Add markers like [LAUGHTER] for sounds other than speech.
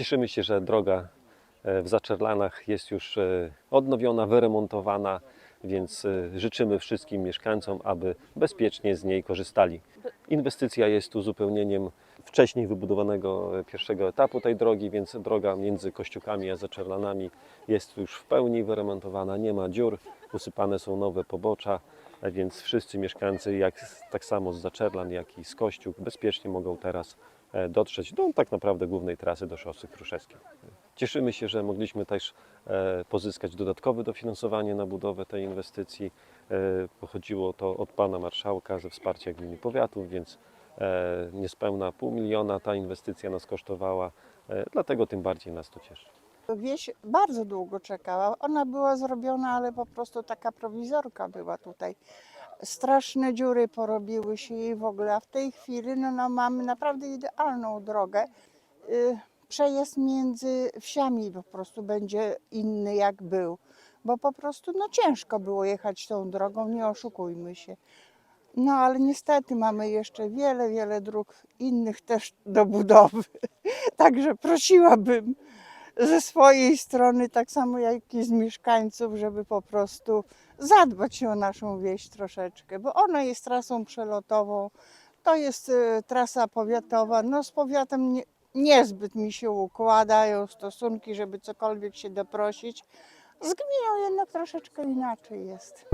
Cieszymy się, że droga e, w Zaczerlanach jest już e, odnowiona, wyremontowana, więc e, życzymy wszystkim mieszkańcom, aby bezpiecznie z niej korzystali. Inwestycja jest uzupełnieniem wcześniej wybudowanego pierwszego etapu tej drogi, więc droga między Kościukami a Zaczerlanami jest już w pełni wyremontowana, nie ma dziur, usypane są nowe pobocza, więc wszyscy mieszkańcy, jak, tak samo z Zaczerlan, jak i z Kościuk, bezpiecznie mogą teraz dotrzeć do tak naprawdę głównej trasy do szosy Kruszewskiej. Cieszymy się, że mogliśmy też e, pozyskać dodatkowe dofinansowanie na budowę tej inwestycji. E, Pochodziło to od pana marszałka ze wsparcia gminy powiatów, więc e, niespełna pół miliona ta inwestycja nas kosztowała, e, dlatego tym bardziej nas to cieszy. Wieś bardzo długo czekała. Ona była zrobiona, ale po prostu taka prowizorka była tutaj. Straszne dziury porobiły się jej w ogóle, a w tej chwili no, no, mamy naprawdę idealną drogę. Y, Przejazd między wsiami po prostu będzie inny jak był, bo po prostu no, ciężko było jechać tą drogą, nie oszukujmy się. No ale niestety mamy jeszcze wiele, wiele dróg innych też do budowy. [LAUGHS] Także prosiłabym ze swojej strony, tak samo jak i z mieszkańców, żeby po prostu zadbać o naszą wieś troszeczkę, bo ona jest trasą przelotową, to jest e, trasa powiatowa, no z powiatem nie, niezbyt mi się układają stosunki, żeby cokolwiek się doprosić. Z gminą jednak troszeczkę inaczej jest.